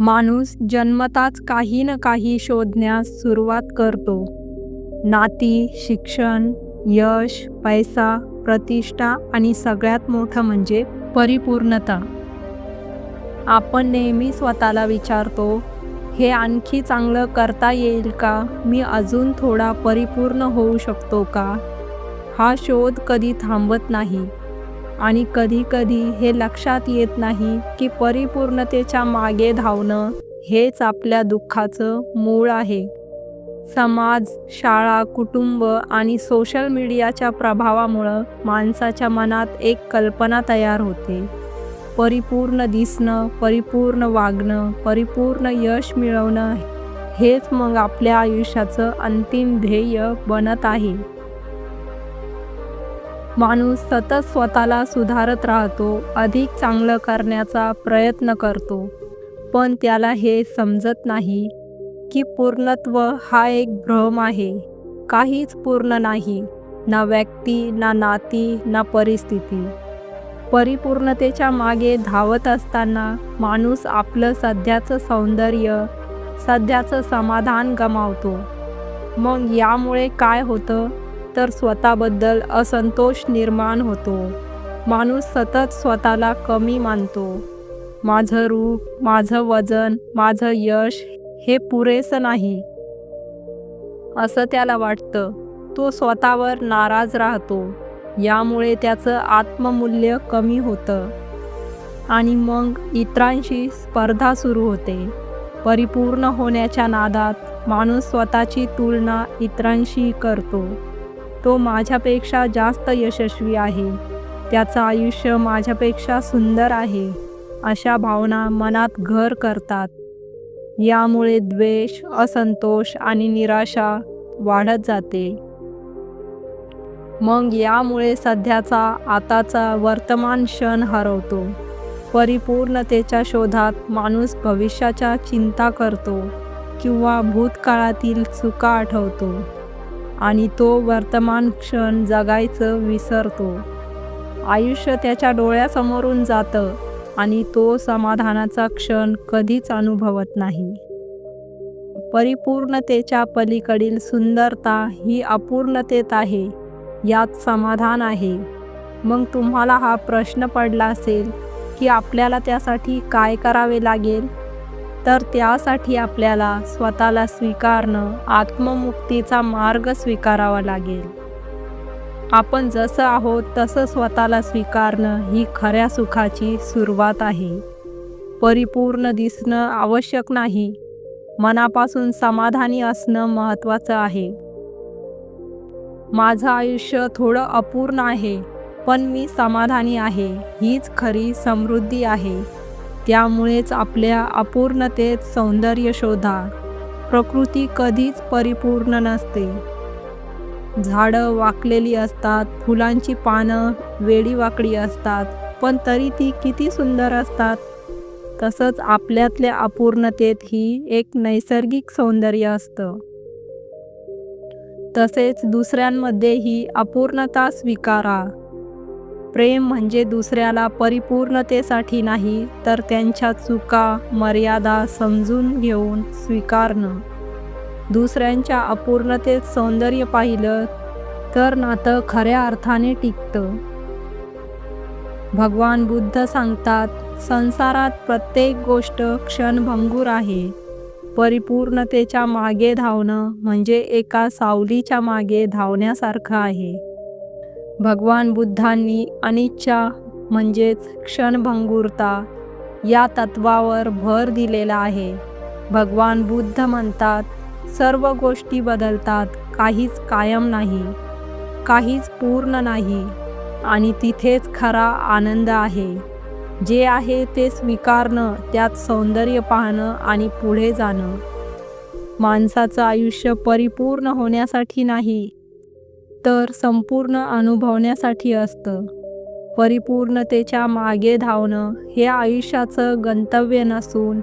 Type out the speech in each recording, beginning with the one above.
माणूस जन्मताच काही ना काही शोधण्यास सुरुवात करतो. नाती शिक्षण यश पैसा प्रतिष्ठा आणि सगळ्यात मोठं म्हणजे परिपूर्णता. आपण नेहमी स्वतःला विचारतो हे आणखी चांगलं करता येईल का? मी अजून थोडा परिपूर्ण होऊ शकतो का? हा शोध कधी थांबत नाही. आणि कधीकधी हे लक्षात येत नाही की परिपूर्णतेच्या मागे धावणं हेच आपल्या दुःखाचं मूळ आहे. समाज शाळा कुटुंब आणि सोशल मीडियाच्या प्रभावामुळं माणसाच्या मनात एक कल्पना तयार होते. परिपूर्ण दिसणं परिपूर्ण वागणं परिपूर्ण यश मिळवणं हेच मग आपल्या आयुष्याचं अंतिम ध्येय बनत आहे. माणूस सतत स्वतःला सुधारत राहतो अधिक चांगलं करण्याचा प्रयत्न करतो. पण त्याला हे समजत नाही की पूर्णत्व हा एक भ्रम आहे. काहीच पूर्ण नाही ना व्यक्ती ना नाती ना परिस्थिती. परिपूर्णतेच्या मागे धावत असताना माणूस आपलं सध्याचं सौंदर्य सध्याचं समाधान गमावतो. मग यामुळे काय होतं? तर स्वतःबद्दल असंतोष निर्माण होतो. माणूस सतत स्वतःला कमी मानतो. माझं रूप माझं वजन माझं यश हे पुरेसं नाही. असं त्याला वाटतं. तो स्वतःवर नाराज राहतो. यामुळे त्याचं आत्ममूल्य कमी होतं. आणि मग इतरांशी स्पर्धा सुरू होते. परिपूर्ण होण्याच्या नादात माणूस स्वतःची तुलना इतरांशी करतो. तो माझ्यापेक्षा जास्त यशस्वी आहे. त्याचं आयुष्य माझ्यापेक्षा सुंदर आहे अशा भावना मनात घर करतात. यामुळे द्वेष असंतोष आणि निराशा वाढत जाते. मग यामुळे सध्याचा आताचा वर्तमान क्षण हरवतो. परिपूर्णतेच्या शोधात माणूस भविष्याच्या चिंता करतो किंवा भूतकाळातील चुका आठवतो. आणि तो वर्तमान क्षण जगायचं विसरतो. आयुष्य त्याच्या डोळ्यासमोरून जातं आणि तो समाधानाचा क्षण कधीच अनुभवत नाही. परिपूर्णतेच्या पलीकडील सुंदरता ही अपूर्णतेत आहे यात समाधान आहे. मग तुम्हाला हा प्रश्न पडला असेल की आपल्याला त्यासाठी काय करावे लागेल? तर त्यासाठी आपल्याला स्वतःला स्वीकारणं आत्ममुक्तीचा मार्ग स्वीकारावा लागेल. आपण जसं आहोत तसं स्वतःला स्वीकारणं ही खऱ्या सुखाची सुरुवात आहे. परिपूर्ण दिसणं आवश्यक नाही. मनापासून समाधानी असणं महत्त्वाचं आहे. माझं आयुष्य थोडं अपूर्ण आहे पण मी समाधानी आहे हीच खरी समृद्धी आहे. त्यामुळेच आपल्या अपूर्णतेत सौंदर्य शोधा. प्रकृती कधीच परिपूर्ण नसते. झाडं वाकलेली असतात फुलांची पानं वेडीवाकडी असतात पण तरी ती किती सुंदर असतात? तसंच आपल्यातल्या अपूर्णतेत ही एक नैसर्गिक सौंदर्य असतं. तसेच दुसऱ्यांमध्ये ही अपूर्णता स्वीकारा. प्रेम म्हणजे दुसऱ्याला परिपूर्णतेसाठी नाही तर त्यांच्या चुका मर्यादा समजून घेऊन स्वीकारणं. दुसऱ्यांच्या अपूर्णतेत सौंदर्य पाहिलं तर नातं खऱ्या अर्थाने टिकतं. भगवान बुद्ध सांगतात संसारात प्रत्येक गोष्ट क्षणभंगूर आहे. परिपूर्णतेच्या मागे धावणं म्हणजे एका सावलीच्या मागे धावण्यासारखं आहे. भगवान बुद्धांनी अनिच्छा म्हणजेच क्षणभंगुरता या तत्वावर भर दिलेला आहे. भगवान बुद्ध म्हणतात सर्व गोष्टी बदलतात काहीच कायम नाही काहीच पूर्ण नाही आणि तिथेच खरा आनंद आहे. जे आहे ते स्वीकारणं त्यात सौंदर्य पाहणं आणि पुढे जाणं. माणसाचं आयुष्य परिपूर्ण होण्यासाठी नाही तर संपूर्ण अनुभवण्यासाठी असतं. परिपूर्णतेच्या मागे धावणं हे आयुष्याचं गंतव्य नसून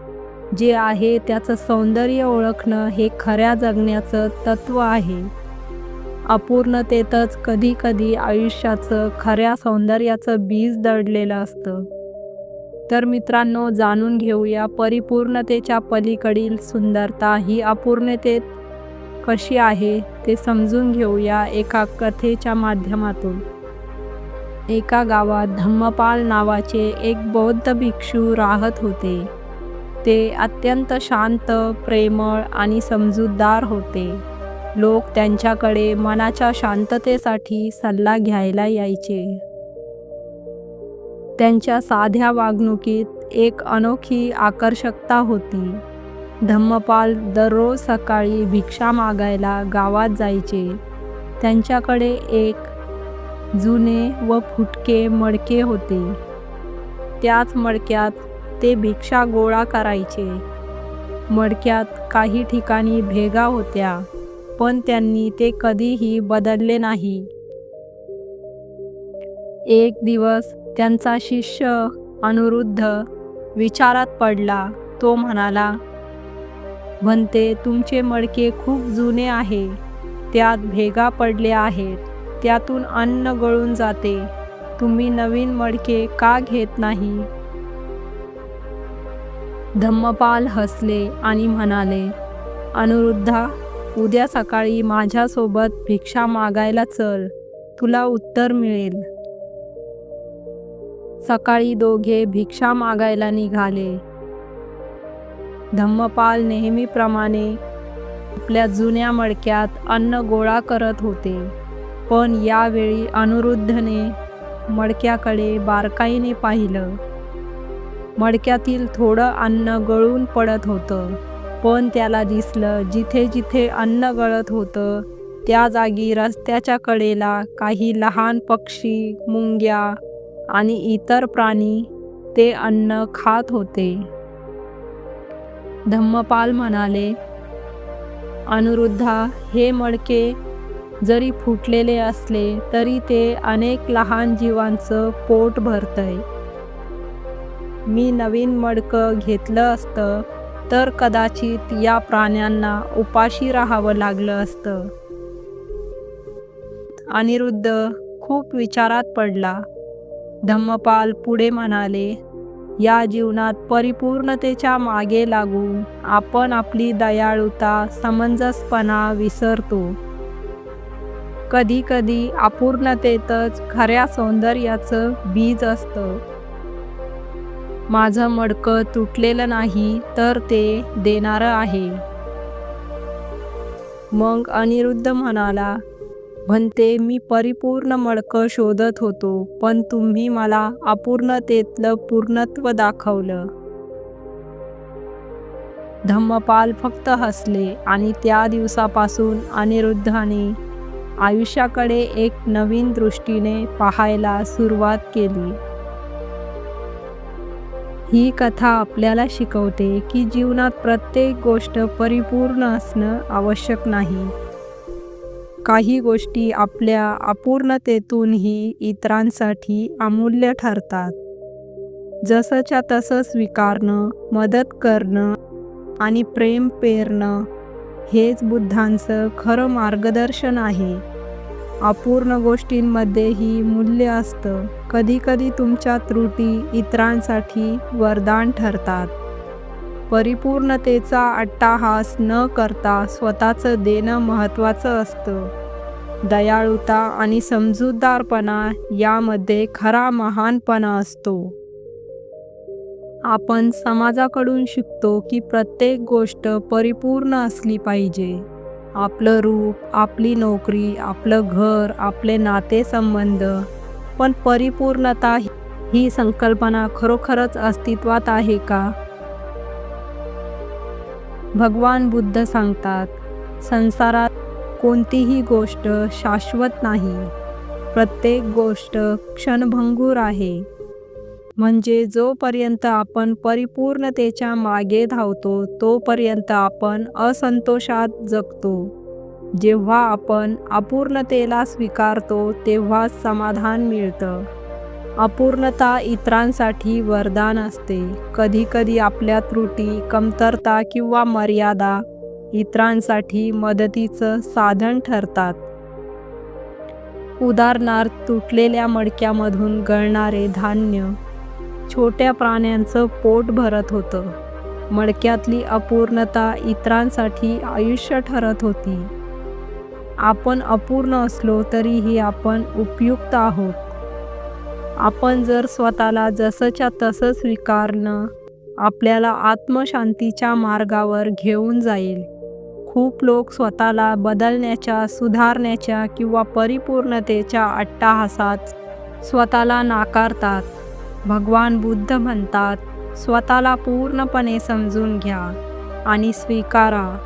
जे आहे त्याचं सौंदर्य ओळखणं हे खऱ्या जगण्याचं तत्त्व आहे. अपूर्णतेतच कधीकधी आयुष्याचं खऱ्या सौंदर्याचं बीज दडलेलं असतं. तर मित्रांनो जाणून घेऊया परिपूर्णतेच्या पलीकडील सुंदरता ही अपूर्णतेत कशी आहे ते समजून घेऊया एका कथेच्या माध्यमातून. एका गावात धम्मपाल नावाचे एक बौद्ध भिक्षू राहत होते. ते अत्यंत शांत प्रेमळ आणि समजूतदार होते. लोक त्यांच्याकडे मनाच्या शांततेसाठी सल्ला घ्यायला यायचे. त्यांच्या साध्या वागणुकीत एक अनोखी आकर्षकता होती. धम्मपाल दररोज सकाळी भिक्षा मागायला गावात जायचे. त्यांच्याकडे एक जुने व फुटके मडके होते. त्याच मडक्यात ते भिक्षा गोळा करायचे. मडक्यात काही ठिकाणी भेगा होत्या पण त्यांनी ते कधीही बदलले नाही. एक दिवस त्यांचा शिष्य अनुरुद्ध विचारात पडला. तो म्हणाला म्हणते तुमचे मडके खूप जुने आहे. त्यात भेगा पडल्या आहेत. त्यातून अन्न गळून जाते. तुम्ही नवीन मडके का घेत नाही? धम्मपाल हसले आणि म्हणाले अनुरुद्धा उद्या सकाळी माझ्यासोबत भिक्षा मागायला चल. तुला उत्तर मिळेल. सकाळी दोघे भिक्षा मागायला निघाले. धम्मपाल नेहमीप्रमाणे आपल्या जुन्या मडक्यात अन्न गोळा करत होते. पण यावेळी अनुरुद्धने मडक्याकडे बारकाईने पाहिलं. मडक्यातील थोडं अन्न गळून पडत होतं. पण त्याला दिसलं जिथे जिथे अन्न गळत होतं त्या जागी रस्त्याच्या कडेला काही लहान पक्षी मुंग्या आणि इतर प्राणी ते अन्न खात होते. धम्मपाल म्हणाले अनुरुद्धा हे मडके जरी फुटलेले असले तरी ते अनेक लहान जीवांचं पोट भरतंय. मी नवीन मडकं घेतलं असतं तर कदाचित या प्राण्यांना उपाशी राहावं लागलं असतं. अनिरुद्ध खूप विचारात पडला. धम्मपाल पुढे म्हणाले या जीवनात परिपूर्णतेच्या मागे लागून आपण आपली दयाळुता समंजसपणा विसरतो. कधी कधी अपूर्णतेतच खऱ्या सौंदर्याचं बीज असतं. माझं मडकं तुटलेलं नाही तर ते देणारं आहे. मग अनिरुद्ध म्हणाला म्हणते मी परिपूर्ण मडकं शोधत होतो पण तुम्ही मला अपूर्णतेतलं पूर्णत्व दाखवलं. धम्मपाल फक्त हसले आणि त्या दिवसापासून अनिरुद्धाने आयुष्याकडे एक नवीन दृष्टीने पाहायला सुरुवात केली. ही कथा आपल्याला शिकवते की जीवनात प्रत्येक गोष्ट परिपूर्ण असणं आवश्यक नाही. काही गोष्टी आपल्या अपूर्णतेतूनही इतरांसाठी अमूल्य ठरतात. जसंच्या तसं स्वीकारणं मदत करणं आणि प्रेम पेरणं हेच बुद्धांचं खरं मार्गदर्शन आहे. अपूर्ण गोष्टींमध्येही मूल्य असतं. कधीकधी तुमच्या त्रुटी इतरांसाठी वरदान ठरतात. परिपूर्णतेचा अट्टाहास न करता स्वतःचं देणं महत्त्वाचं असतं. दयाळुता आणि समजूतदारपणा यामध्ये खरा महानपणा असतो. आपण समाजाकडून शिकतो की प्रत्येक गोष्ट परिपूर्ण असली पाहिजे. आपलं रूप आपली नोकरी आपलं घर आपले नातेसंबंध पण परिपूर्णता ही संकल्पना खरोखरच अस्तित्वात आहे का? भगवान बुद्ध सांगतात संसारात कोणतीही गोष्ट शाश्वत नाही. प्रत्येक गोष्ट क्षणभंगूर आहे. म्हणजे जोपर्यंत आपण परिपूर्णतेच्या मागे धावतो तोपर्यंत आपण असंतोषात जगतो. जेव्हा आपण अपूर्णतेला स्वीकारतो तेव्हा समाधान मिळतं. अपूर्णता इतरांसाठी वरदान असते. कधीकधी आपल्या त्रुटी कमतरता किंवा मर्यादा इतरांसाठी मदतीचं साधन ठरतात. उदाहरणार्थ तुटलेल्या मडक्यामधून गळणारे धान्य छोट्या प्राण्यांचं पोट भरत होतं. मडक्यातली अपूर्णता इतरांसाठी आयुष्य ठरत होती. आपण अपूर्ण असलो तरीही आपण उपयुक्त आहोत. आपण जर स्वतःला जसंच्या तसं स्वीकारणं आपल्याला आत्मशांतीच्या मार्गावर घेऊन जाईल. खूप लोक स्वतःला बदलण्याच्या सुधारण्याच्या किंवा परिपूर्णतेच्या अट्टाहासात स्वतःला नाकारतात. भगवान बुद्ध म्हणतात स्वतःला पूर्णपणे समजून घ्या आणि स्वीकारा.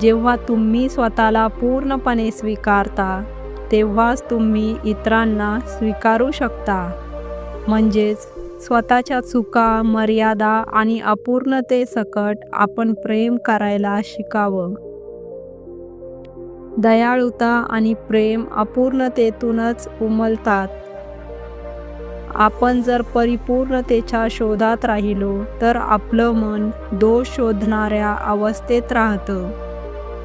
जेव्हा तुम्ही स्वतःला पूर्णपणे स्वीकारता तेव्हाच तुम्ही इतरांना स्वीकारू शकता. म्हणजेच स्वतःच्या चुका मर्यादा आणि अपूर्णतेसकट आपण प्रेम करायला शिकावं. दयाळुता आणि प्रेम अपूर्णतेतूनच उमलतात. आपण जर परिपूर्णतेच्या शोधात राहिलो तर आपलं मन दोष शोधणाऱ्या अवस्थेत राहतं.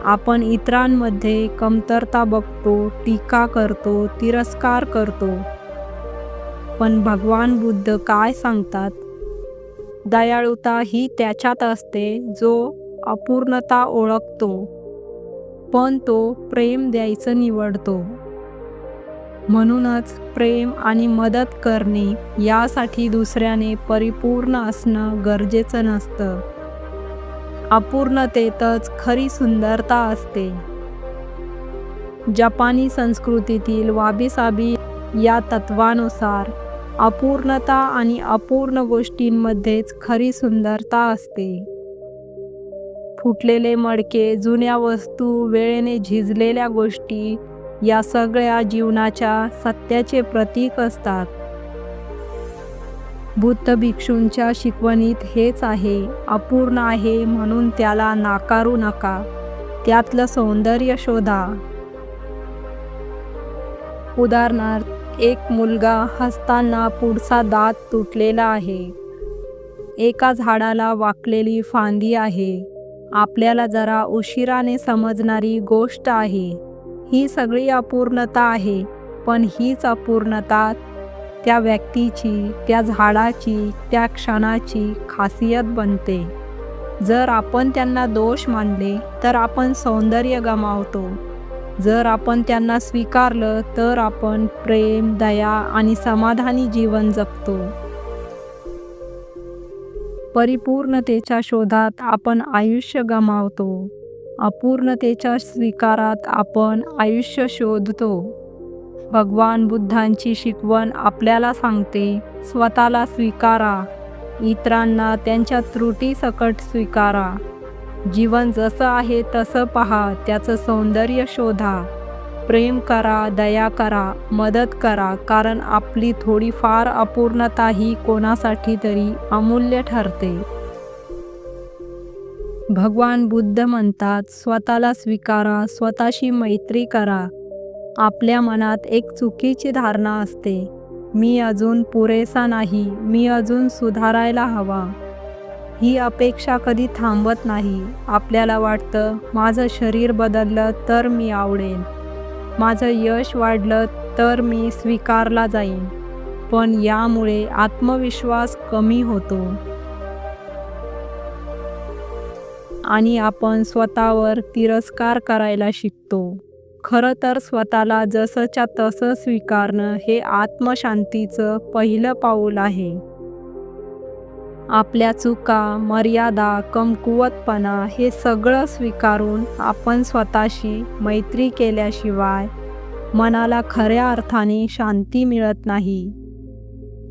आपण इतरांमध्ये कमतरता बघतो टीका करतो तिरस्कार करतो. पण भगवान बुद्ध काय सांगतात? दयाळुता ही त्याच्यात असते जो अपूर्णता ओळखतो पण तो प्रेम द्यायचं निवडतो. म्हणूनच प्रेम आणि मदत करणे यासाठी दुसऱ्याने परिपूर्ण असणं गरजेचं नसतं. अपूर्णतेतच खरी सुंदरता असते. जपानी संस्कृतीतील वाबीसाबी या तत्वानुसार अपूर्णता आणि अपूर्ण गोष्टींमध्येच खरी सुंदरता असते. फुटलेले मडके जुन्या वस्तू वेळेने झिजलेल्या गोष्टी या सगळ्या जीवनाच्या सत्याचे प्रतीक असतात. बुद्ध भिक्षूंच्या शिकवणीत हेच आहे अपूर्ण आहे म्हणून त्याला नाकारू नका त्यातलं सौंदर्य शोधा. उदाहरणार्थ एक मुलगा हसताना पुढचा दात तुटलेला आहे. एका झाडाला वाकलेली फांदी आहे. आपल्याला जरा उशिराने समजणारी गोष्ट आहे. ही सगळी अपूर्णता आहे पण हीच अपूर्णता त्या व्यक्तीची त्या झाडाची त्या क्षणाची खासियत बनते. जर आपण त्यांना दोष मानले तर आपण सौंदर्य गमावतो. जर आपण त्यांना स्वीकारलं तर आपण प्रेम दया आणि समाधानी जीवन जगतो. परिपूर्णतेच्या शोधात आपण आयुष्य गमावतो. अपूर्णतेच्या स्वीकारात आपण आयुष्य शोधतो. भगवान बुद्धांची शिकवण आपल्याला सांगते स्वतःला स्वीकारा. इतरांना त्यांच्या त्रुटीसकट स्वीकारा. जीवन जसं आहे तसं पहा त्याचं सौंदर्य शोधा. प्रेम करा दया करा मदत करा कारण आपली थोडीफार अपूर्णता ही कोणासाठी तरी अमूल्य ठरते. भगवान बुद्ध म्हणतात स्वतःला स्वीकारा स्वतःशी मैत्री करा. आपल्या मनात एक चुकीची धारणा असते. मी अजून पुरेसा नाही मी अजून सुधारायला हवा. ही अपेक्षा कधी थांबत नाही. आपल्याला वाटतं माझं शरीर बदललं तर मी आवडेन. माझं यश वाढलं तर मी स्वीकारला जाईन. पण यामुळे आत्मविश्वास कमी होतो. आणि आपण स्वतःवर तिरस्कार करायला शिकतो. खरं तर स्वतःला जसंच्या तसं स्वीकारणं हे आत्मशांतीचं पहिलं पाऊल आहे. आपल्या चुका मर्यादा कमकुवतपणा हे सगळं स्वीकारून आपण स्वतःशी मैत्री केल्याशिवाय मनाला खऱ्या अर्थाने शांती मिळत नाही.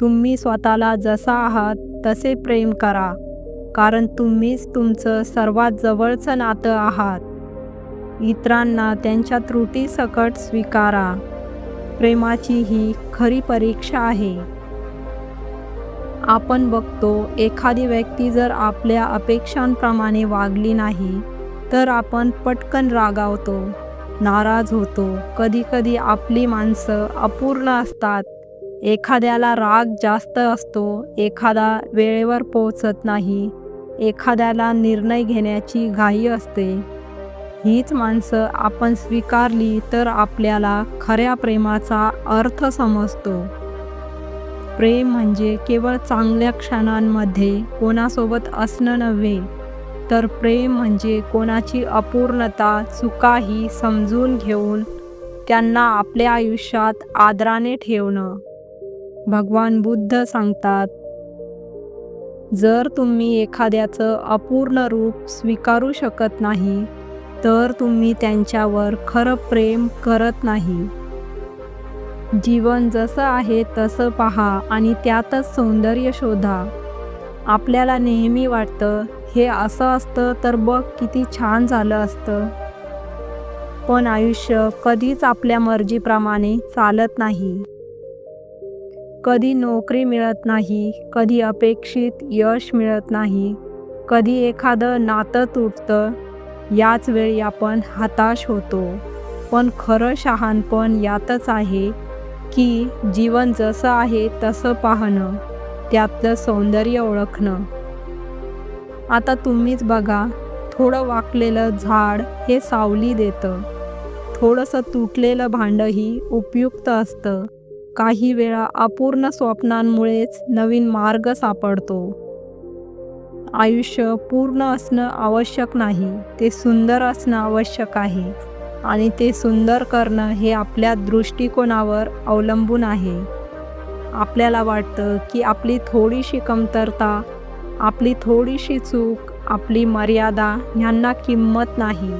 तुम्ही स्वतःला जसा आहात तसे प्रेम करा कारण तुम्हीच तुमचं सर्वात जवळचं नातं आहात. इतरांना त्यांच्या त्रुटीसकट स्वीकारा. प्रेमाची ही खरी परीक्षा आहे. आपण बघतो एखादी व्यक्ती जर आपल्या अपेक्षांप्रमाणे वागली नाही तर आपण पटकन रागावतो नाराज होतो. कधीकधी आपली माणसं अपूर्ण असतात. एखाद्याला राग जास्त असतो एखादा वेळेवर पोचत नाही एखाद्याला निर्णय घेण्याची घाई असते. हीच माणसं आपण स्वीकारली तर आपल्याला खऱ्या प्रेमाचा अर्थ समजतो. प्रेम म्हणजे केवळ चांगल्या क्षणांमध्ये कोणासोबत असणं नव्हे तर प्रेम म्हणजे कोणाची अपूर्णता चुकाही समजून घेऊन त्यांना आपल्या आयुष्यात आदराने ठेवणं. भगवान बुद्ध सांगतात जर तुम्ही एखाद्याचं अपूर्ण रूप स्वीकारू शकत नाही तर तुम्ही त्यांच्यावर खरं प्रेम करत नाही. जीवन जसं आहे तसं पहा आणि त्यातच सौंदर्य शोधा. आपल्याला नेहमी वाटतं हे असं असतं तर बघ किती छान झालं असतं. पण आयुष्य कधीच आपल्या मर्जीप्रमाणे चालत नाही. कधी नोकरी मिळत नाही कधी अपेक्षित यश मिळत नाही कधी एखादं नातं तुटतं याच वेळी आपण हताश होतो. पण खरं शहाणपण यातच आहे की जीवन जसं आहे तसं पाहणं त्यातलं सौंदर्य ओळखणं. आता तुम्हीच बघा थोडं वाकलेलं झाड हे सावली देतं. थोडंसं तुटलेलं भांडंही उपयुक्त असतं. काही वेळा अपूर्ण स्वप्नांमुळेच नवीन मार्ग सापडतो. आयुष्य पूर्ण असणं आवश्यक नाही ते सुंदर असणं आवश्यक आहे. आणि ते सुंदर करणं हे आपल्या दृष्टिकोनावर अवलंबून आहे. आपल्याला वाटतं की आपली थोडीशी कमतरता आपली थोडीशी चूक आपली मर्यादा ह्यांना किंमत नाही.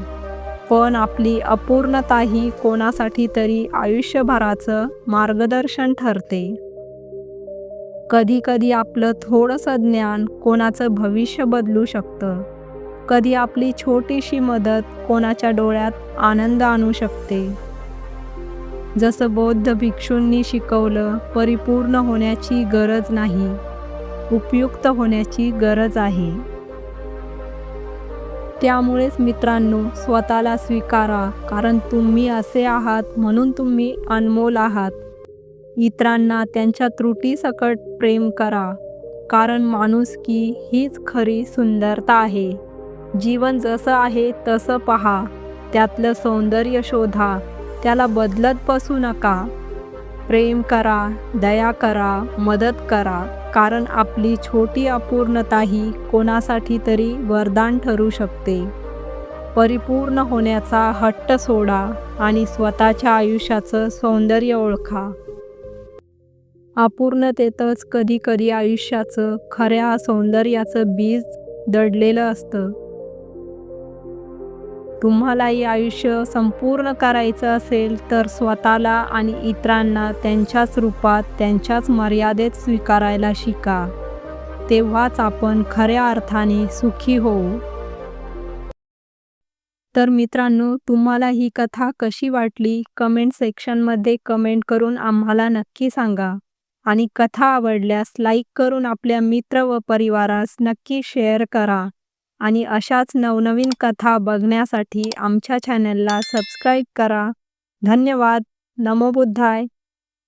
पण आपली अपूर्णताही कोणासाठी तरी आयुष्यभराचं मार्गदर्शन ठरते. कधीकधी आपलं थोडंसं ज्ञान कोणाचं भविष्य बदलू शकतं. कधी आपली छोटीशी मदत कोणाच्या डोळ्यात आनंद आणू शकते. जसं बौद्ध भिक्षूंनी शिकवलं परिपूर्ण होण्याची गरज नाही उपयुक्त होण्याची गरज आहे. त्यामुळेच मित्रांनो स्वतःला स्वीकारा कारण तुम्ही असे आहात म्हणून तुम्ही अनमोल आहात. इतरांना त्यांच्या त्रुटीसकट प्रेम करा कारण माणुसकी हीच खरी सुंदरता आहे. जीवन जसं आहे तसं पहा. त्यातलं सौंदर्य शोधा. त्याला बदलत बसू नका. प्रेम करा दया करा मदत करा. कारण आपली छोटी अपूर्णताही कोणासाठी तरी वरदान ठरू शकते. परिपूर्ण होण्याचा हट्ट सोडा आणि स्वतःच्या आयुष्याचं सौंदर्य ओळखा. अपूर्णतेतच कधीकधी आयुष्याचं खऱ्या सौंदर्याचं बीज दडलेलं असतं. तुम्हालाही आयुष्य संपूर्ण करायचं असेल तर स्वतःला आणि इतरांना त्यांच्याच रूपात त्यांच्याच मर्यादेत स्वीकारायला शिका. तेव्हाच आपण खऱ्या अर्थाने सुखी होऊ. तर मित्रांनो तुम्हाला ही कथा कशी वाटली? कमेंट सेक्शनमध्ये कमेंट करून आम्हाला नक्की सांगा. आणि कथा आवडल्यास लाईक करून आपल्या मित्र व परिवारास नक्की शेअर करा. आणि अशाच नवनवीन कथा बघण्यासाठी आमच्या चॅनलला सबस्क्राईब करा. धन्यवाद. नमो बुद्धाय.